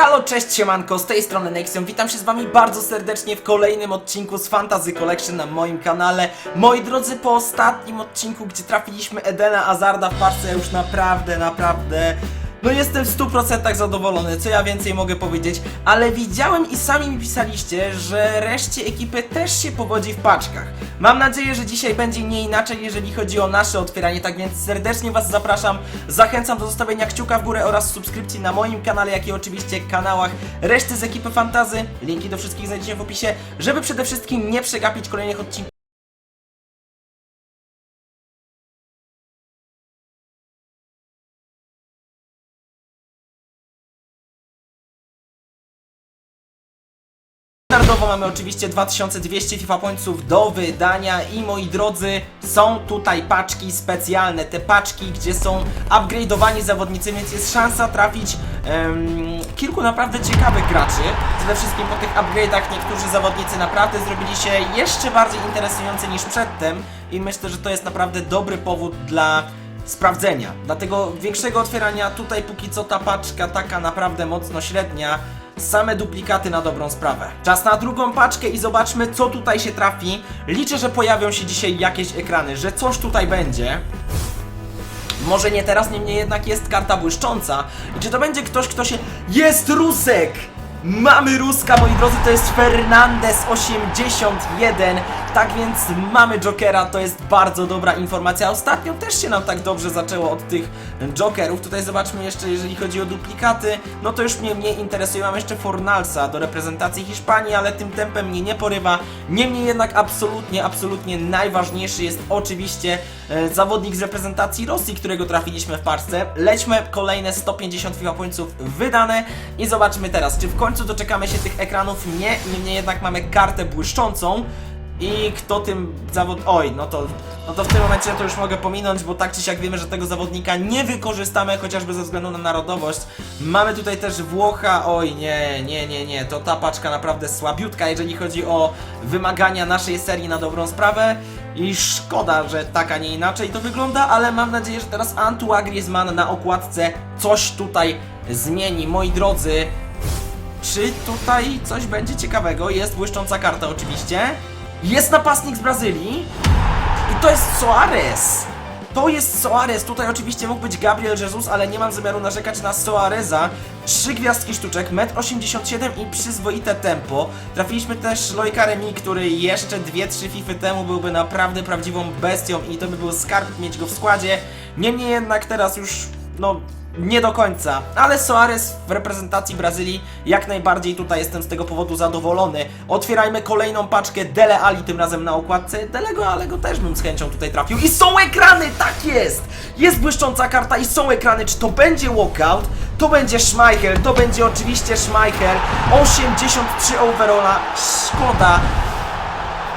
Halo, cześć, siemanko, z tej strony Nexion, witam się z wami bardzo serdecznie w kolejnym odcinku z Fantasy Collection na moim kanale. Moi drodzy, po ostatnim odcinku, gdzie trafiliśmy Edena Azarda w parce, już naprawdę, naprawdę... No jestem w 100% zadowolony, co ja więcej mogę powiedzieć, ale widziałem i sami mi pisaliście, że reszcie ekipy też się powodzi w paczkach. Mam nadzieję, że dzisiaj będzie nie inaczej, jeżeli chodzi o nasze otwieranie, tak więc serdecznie Was zapraszam, zachęcam do zostawienia kciuka w górę oraz subskrypcji na moim kanale, jak i oczywiście kanałach reszty z ekipy Fantazy. Linki do wszystkich znajdziecie w opisie, żeby przede wszystkim nie przegapić kolejnych odcinków. Mamy oczywiście 2200 FIFA Pointsów do wydania i moi drodzy, są tutaj paczki specjalne, te paczki, gdzie są upgrade'owani zawodnicy, więc jest szansa trafić kilku naprawdę ciekawych graczy. Przede wszystkim po tych upgrade'ach niektórzy zawodnicy naprawdę zrobili się jeszcze bardziej interesujący niż przedtem i myślę, że to jest naprawdę dobry powód dla sprawdzenia. Dlatego większego otwierania tutaj póki co ta paczka taka naprawdę mocno średnia. Same duplikaty na dobrą sprawę. Czas na drugą paczkę i zobaczmy co tutaj się trafi. Liczę, że pojawią się dzisiaj jakieś ekrany, że coś tutaj będzie. Może nie teraz, niemniej jednak jest karta błyszcząca. I czy to będzie ktoś, kto się... Jest Rusek! Mamy Ruska, moi drodzy, to jest Fernandez 81. Tak więc mamy Jokera, to jest bardzo dobra informacja. Ostatnio też się nam tak dobrze zaczęło od tych Jokerów. Tutaj zobaczmy jeszcze, jeżeli chodzi o duplikaty, no to już mnie mniej interesuje. Mam jeszcze Fornalsa do reprezentacji Hiszpanii, ale tym tempem mnie nie porywa. Niemniej jednak absolutnie, absolutnie najważniejszy jest oczywiście e, zawodnik z reprezentacji Rosji, którego trafiliśmy w parce. Lećmy kolejne 150 FIFA wydane i zobaczmy teraz, czy w końcu doczekamy się tych ekranów. Nie, niemniej jednak mamy kartę błyszczącą. I kto tym zawod... Oj, no to, no to w tym momencie to już mogę pominąć, bo tak czy siak wiemy, że tego zawodnika nie wykorzystamy, chociażby ze względu na narodowość. Mamy tutaj też Włocha, oj nie, nie, nie, nie, to ta paczka naprawdę słabiutka, jeżeli chodzi o wymagania naszej serii na dobrą sprawę. I szkoda, że tak, a nie inaczej to wygląda, ale mam nadzieję, że teraz Antoine Griezmann na okładce coś tutaj zmieni. Moi drodzy, czy tutaj coś będzie ciekawego? Jest błyszcząca karta oczywiście. Jest napastnik z Brazylii. I to jest Soares. To jest Soares. Tutaj oczywiście mógł być Gabriel Jesus, ale nie mam zamiaru narzekać na Soareza. Trzy gwiazdki sztuczek, 1,87 m i przyzwoite tempo. Trafiliśmy też Loika Remi, który jeszcze 2-3 FIFA temu byłby naprawdę prawdziwą bestią i to by był skarb mieć go w składzie. Niemniej jednak teraz już, no, nie do końca, ale Soares w reprezentacji Brazylii jak najbardziej tutaj jestem z tego powodu zadowolony. Otwierajmy kolejną paczkę Dele Ali, tym razem na okładce Delego, ale go też bym z chęcią tutaj trafił. I są ekrany, tak jest! Jest błyszcząca karta i są ekrany, czy to będzie walkout? To będzie Schmeichel, to będzie oczywiście Schmeichel. 83 overalla, szkoda.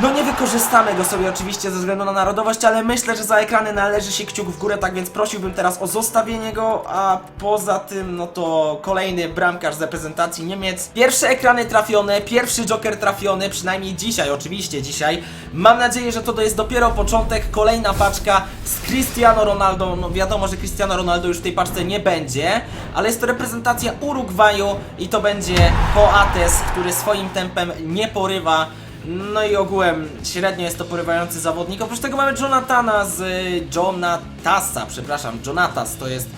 No nie wykorzystamy go sobie oczywiście ze względu na narodowość, ale myślę, że za ekrany należy się kciuk w górę, tak więc prosiłbym teraz o zostawienie go, a poza tym, no to kolejny bramkarz z reprezentacji Niemiec. Pierwsze ekrany trafione, pierwszy Joker trafiony, przynajmniej dzisiaj, oczywiście dzisiaj. Mam nadzieję, że to jest dopiero początek, kolejna paczka z Cristiano Ronaldo. No wiadomo, że Cristiano Ronaldo już w tej paczce nie będzie, ale jest to reprezentacja Urugwaju i to będzie Coates, który swoim tempem nie porywa. No i ogółem średnio jest to porywający zawodnik. Oprócz tego mamy Jonathana z Jonatasa, przepraszam, Jonatas to jest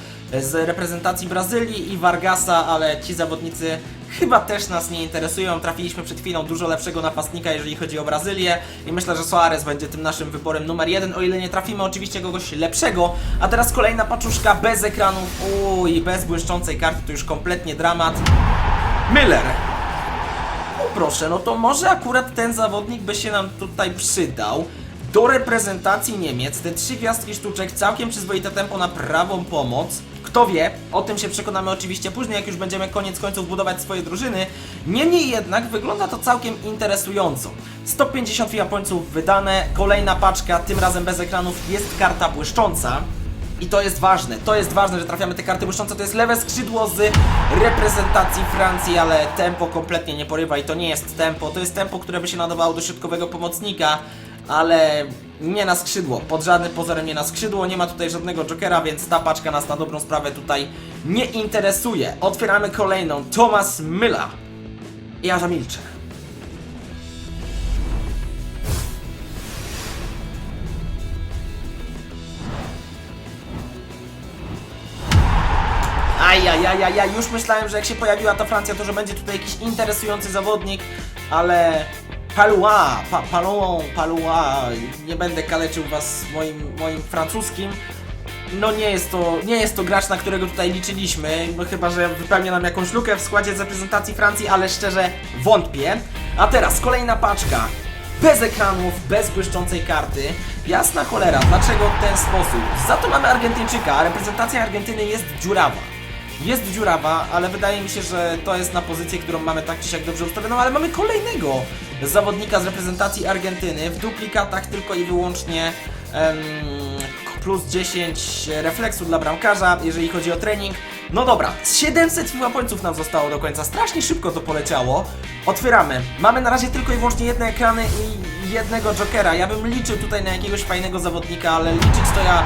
z reprezentacji Brazylii i Vargasa, ale ci zawodnicy chyba też nas nie interesują. Trafiliśmy przed chwilą dużo lepszego napastnika, jeżeli chodzi o Brazylię i myślę, że Soares będzie tym naszym wyborem numer jeden, o ile nie trafimy oczywiście kogoś lepszego. A teraz kolejna paczuszka bez ekranów, uuu i bez błyszczącej karty, to już kompletnie dramat. Miller, proszę, no to może akurat ten zawodnik by się nam tutaj przydał. Do reprezentacji Niemiec, te trzy gwiazdki sztuczek, całkiem przyzwoite tempo na prawą pomoc. Kto wie, o tym się przekonamy oczywiście później, jak już będziemy koniec końców budować swoje drużyny. Niemniej jednak wygląda to całkiem interesująco. 150 Japońców wydane, kolejna paczka, tym razem bez ekranów, jest karta błyszcząca. I to jest ważne, to jest ważne, że trafiamy te karty błyszczące, to jest lewe skrzydło z reprezentacji Francji, ale tempo kompletnie nie porywa i to nie jest tempo, to jest tempo, które by się nadawało do środkowego pomocnika, ale nie na skrzydło, pod żadnym pozorem nie na skrzydło, nie ma tutaj żadnego jokera, więc ta paczka nas na dobrą sprawę tutaj nie interesuje. Otwieramy kolejną. Thomas Myla. Ja zamilczę. Ajajajajaj, już myślałem, że jak się pojawiła ta Francja, to że będzie tutaj jakiś interesujący zawodnik, ale Palua, pa, Palou, Palua, nie będę kaleczył was moim, moim francuskim. No nie jest to, nie jest to gracz, na którego tutaj liczyliśmy, no chyba, że wypełnia nam jakąś lukę w składzie z reprezentacji Francji, ale szczerze wątpię. A teraz kolejna paczka. Bez ekranów, bez błyszczącej karty. Jasna cholera, dlaczego w ten sposób? Za to mamy Argentyńczyka, a reprezentacja Argentyny jest dziurawa. Jest dziurawa, ale wydaje mi się, że to jest na pozycję, którą mamy tak czy siak dobrze ustawioną, ale mamy kolejnego zawodnika z reprezentacji Argentyny w duplikatach tylko i wyłącznie em, plus 10 refleksu dla bramkarza, jeżeli chodzi o trening. No dobra, 700 FIFA pońców nam zostało do końca, strasznie szybko to poleciało. Otwieramy. Mamy na razie tylko i wyłącznie jedne ekrany i jednego Jokera. Ja bym liczył tutaj na jakiegoś fajnego zawodnika, ale liczyć to ja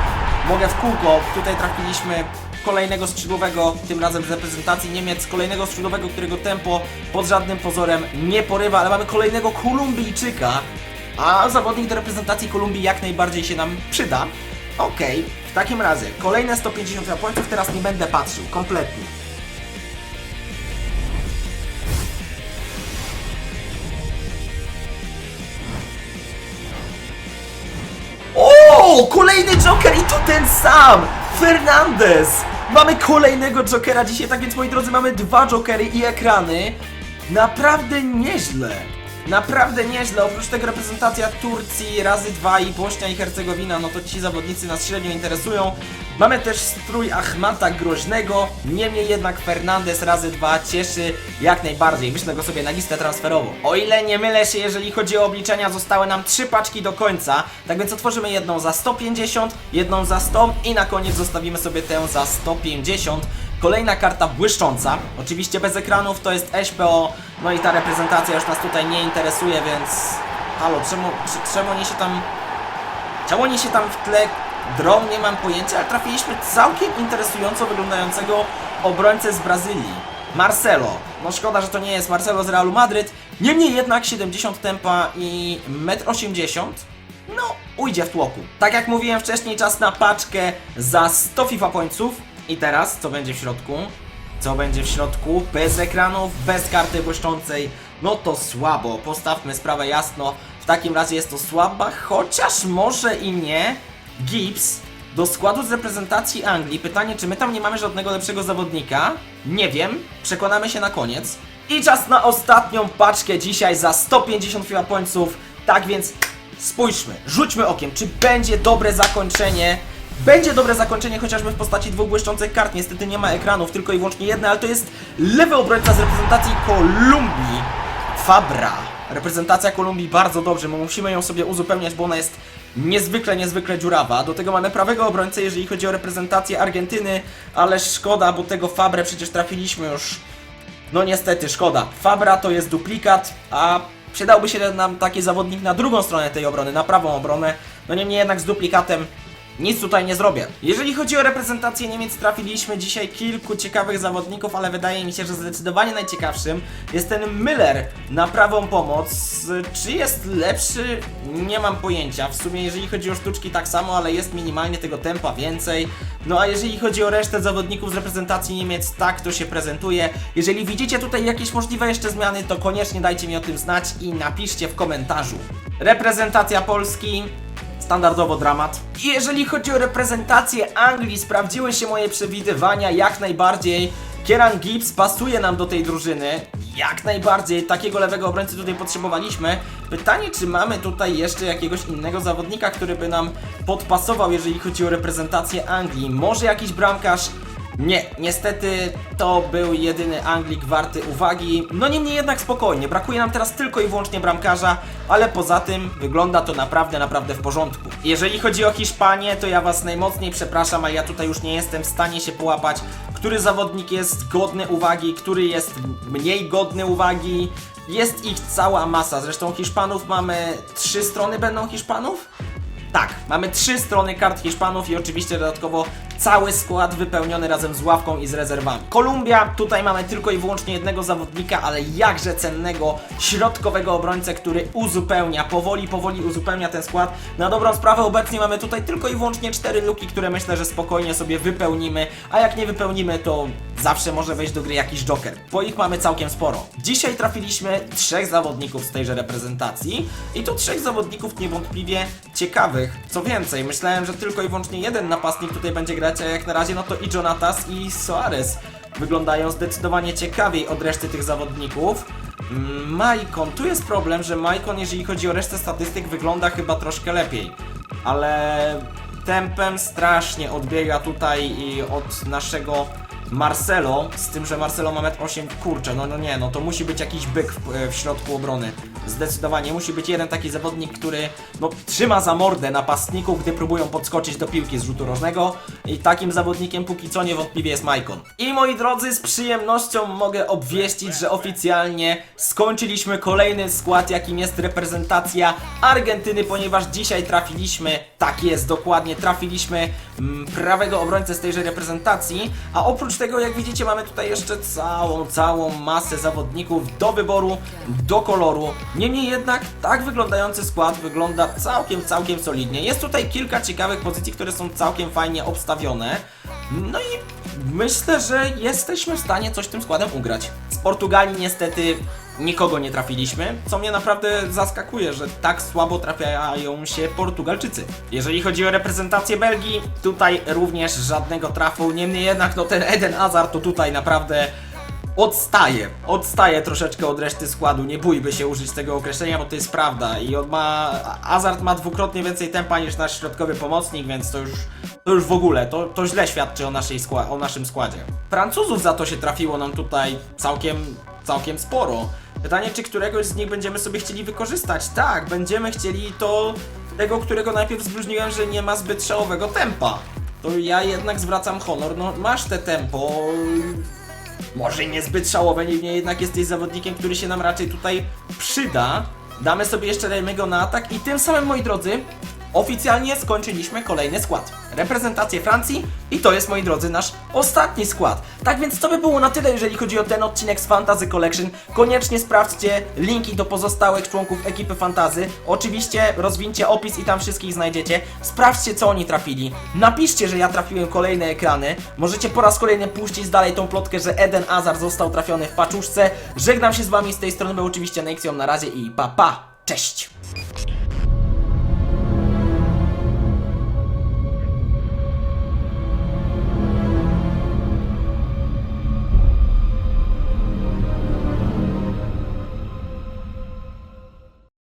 mogę w kółko. Tutaj trafiliśmy kolejnego skrzydłowego, tym razem z reprezentacji Niemiec, kolejnego skrzydłowego, którego tempo pod żadnym pozorem nie porywa, ale mamy kolejnego Kolumbijczyka, a zawodnik do reprezentacji Kolumbii jak najbardziej się nam przyda. Okej, w takim razie kolejne 150 punktów, teraz nie będę patrzył, kompletnie. O, kolejny Joker i to ten sam! Fernandez! Mamy kolejnego Jokera dzisiaj, tak więc moi drodzy, mamy dwa Jokery i ekrany. Naprawdę nieźle. Naprawdę nieźle, oprócz tego reprezentacja Turcji razy dwa i Bośnia i Hercegowina, no to ci zawodnicy nas średnio interesują. Mamy też strój Achmata Groźnego, niemniej jednak Fernandez razy dwa cieszy jak najbardziej. Wyślę go sobie na listę transferową. O ile nie mylę się, jeżeli chodzi o obliczenia, zostały nam trzy paczki do końca, tak więc otworzymy jedną za 150, jedną za 100 i na koniec zostawimy sobie tę za 150. Kolejna karta błyszcząca, oczywiście bez ekranów, to jest SPO, no i ta reprezentacja już nas tutaj nie interesuje, więc... Halo, czemu, czemu oni się tam... Czemu oni się tam w tle drą, nie mam pojęcia, ale trafiliśmy całkiem interesująco wyglądającego obrońcę z Brazylii. Marcelo. No szkoda, że to nie jest Marcelo z Realu Madryt. Niemniej jednak 70 tempa i 1,80 m. No, ujdzie w tłoku. Tak jak mówiłem wcześniej, czas na paczkę za 100 FIFA pońców. I teraz, co będzie w środku? Co będzie w środku? Bez ekranów, bez karty błyszczącej. No to słabo, postawmy sprawę jasno. W takim razie jest to słaba, chociaż może i nie. Gibbs do składu z reprezentacji Anglii. Pytanie, czy my tam nie mamy żadnego lepszego zawodnika? Nie wiem, przekonamy się na koniec. I czas na ostatnią paczkę dzisiaj za 150 FIFA pońców. Tak więc spójrzmy, rzućmy okiem, czy będzie dobre zakończenie. Będzie dobre zakończenie chociażby w postaci dwóch błyszczących kart. Niestety nie ma ekranów, tylko i wyłącznie jedne, ale to jest lewy obrońca z reprezentacji Kolumbii. Fabra. Reprezentacja Kolumbii bardzo dobrze, my musimy ją sobie uzupełniać, bo ona jest niezwykle, niezwykle dziurawa. Do tego mamy prawego obrońcę, jeżeli chodzi o reprezentację Argentyny, ale szkoda, bo tego Fabrę przecież trafiliśmy już. No niestety, szkoda. Fabra to jest duplikat, a przydałby się nam taki zawodnik na drugą stronę tej obrony, na prawą obronę. No niemniej jednak z duplikatem nic tutaj nie zrobię. Jeżeli chodzi o reprezentację Niemiec, trafiliśmy dzisiaj kilku ciekawych zawodników, ale wydaje mi się, że zdecydowanie najciekawszym jest ten Müller na prawą pomoc. Czy jest lepszy? Nie mam pojęcia. W sumie, jeżeli chodzi o sztuczki, tak samo, ale jest minimalnie tego tempa więcej. No a jeżeli chodzi o resztę zawodników z reprezentacji Niemiec, tak to się prezentuje. Jeżeli widzicie tutaj jakieś możliwe jeszcze zmiany, to koniecznie dajcie mi o tym znać i napiszcie w komentarzu. Reprezentacja Polski standardowo dramat. Jeżeli chodzi o reprezentację Anglii, sprawdziły się moje przewidywania jak najbardziej. Kieran Gibbs pasuje nam do tej drużyny. Jak najbardziej, takiego lewego obrońcy tutaj potrzebowaliśmy. Pytanie, czy mamy tutaj jeszcze jakiegoś innego zawodnika, który by nam podpasował, jeżeli chodzi o reprezentację Anglii. Może jakiś bramkarz, nie, niestety to był jedyny Anglik warty uwagi. No niemniej jednak spokojnie, brakuje nam teraz tylko i wyłącznie bramkarza, ale poza tym wygląda to naprawdę, naprawdę w porządku. Jeżeli chodzi o Hiszpanię, to ja Was najmocniej przepraszam, ale ja tutaj już nie jestem w stanie się połapać, który zawodnik jest godny uwagi, który jest mniej godny uwagi. Jest ich cała masa, zresztą Hiszpanów mamy... Trzy strony będą Hiszpanów? Tak, mamy trzy strony kart Hiszpanów i oczywiście dodatkowo cały skład wypełniony razem z ławką i z rezerwami. Kolumbia, tutaj mamy tylko i wyłącznie jednego zawodnika, ale jakże cennego środkowego obrońcę, który uzupełnia, powoli, powoli uzupełnia ten skład. Na dobrą sprawę obecnie mamy tutaj tylko i wyłącznie cztery luki, które myślę, że spokojnie sobie wypełnimy, a jak nie wypełnimy, to zawsze może wejść do gry jakiś joker, bo ich mamy całkiem sporo. Dzisiaj trafiliśmy trzech zawodników z tejże reprezentacji i to trzech zawodników niewątpliwie ciekawych. Co więcej, myślałem, że tylko i wyłącznie jeden napastnik tutaj będzie grać, a jak na razie no to i Jonatas i Soares wyglądają zdecydowanie ciekawiej od reszty tych zawodników. Mm, Maicon, tu jest problem, że Maicon, jeżeli chodzi o resztę statystyk, wygląda chyba troszkę lepiej, ale tempem strasznie odbiega tutaj od naszego Marcelo, z tym, że Marcelo ma 1,8 kurczę, no, no nie, no to musi być jakiś byk w, w środku obrony. Zdecydowanie musi być jeden taki zawodnik, który no, trzyma za mordę napastników, gdy próbują podskoczyć do piłki z rzutu rożnego i takim zawodnikiem póki co niewątpliwie jest Maicon. I moi drodzy, z przyjemnością mogę obwieścić, że oficjalnie skończyliśmy kolejny skład, jakim jest reprezentacja Argentyny, ponieważ dzisiaj trafiliśmy, tak jest, dokładnie, trafiliśmy mm, prawego obrońcę z tejże reprezentacji, a oprócz tego, jak widzicie, mamy tutaj jeszcze całą, całą masę zawodników do wyboru, do koloru. Niemniej jednak, tak wyglądający skład wygląda całkiem, całkiem solidnie. Jest tutaj kilka ciekawych pozycji, które są całkiem fajnie obstawione. No i myślę, że jesteśmy w stanie coś tym składem ugrać. Z Portugalii niestety nikogo nie trafiliśmy, co mnie naprawdę zaskakuje, że tak słabo trafiają się Portugalczycy. Jeżeli chodzi o reprezentację Belgii, tutaj również żadnego trafu, niemniej jednak no ten Eden Hazard to tutaj naprawdę odstaje, odstaje troszeczkę od reszty składu, nie bójby się użyć tego określenia, bo to jest prawda i on ma, Hazard ma dwukrotnie więcej tempa niż nasz środkowy pomocnik, więc to już, to już w ogóle, to, to źle świadczy o, naszej skła- o naszym składzie. Francuzów za to się trafiło nam tutaj całkiem, całkiem sporo. Pytanie, czy któregoś z nich będziemy sobie chcieli wykorzystać? Tak, będziemy chcieli to tego, którego najpierw zbróżniłem, że nie ma zbyt szałowego tempa. To ja jednak zwracam honor, no masz te tempo, może niezbyt szałowe, niemniej jednak jesteś zawodnikiem, który się nam raczej tutaj przyda. Damy sobie jeszcze Remego na atak i tym samym, moi drodzy, oficjalnie skończyliśmy kolejny skład. Reprezentację Francji i to jest, moi drodzy, nasz ostatni skład. Tak więc to by było na tyle, jeżeli chodzi o ten odcinek z Fantasy Collection. Koniecznie sprawdźcie linki do pozostałych członków ekipy Fantazy. Oczywiście rozwincie opis i tam wszystkich znajdziecie. Sprawdźcie, co oni trafili. Napiszcie, że ja trafiłem kolejne ekrany. Możecie po raz kolejny puścić dalej tą plotkę, że Eden Azar został trafiony w paczuszce. Żegnam się z wami z tej strony, był oczywiście Nexion. Na razie i pa pa. Cześć!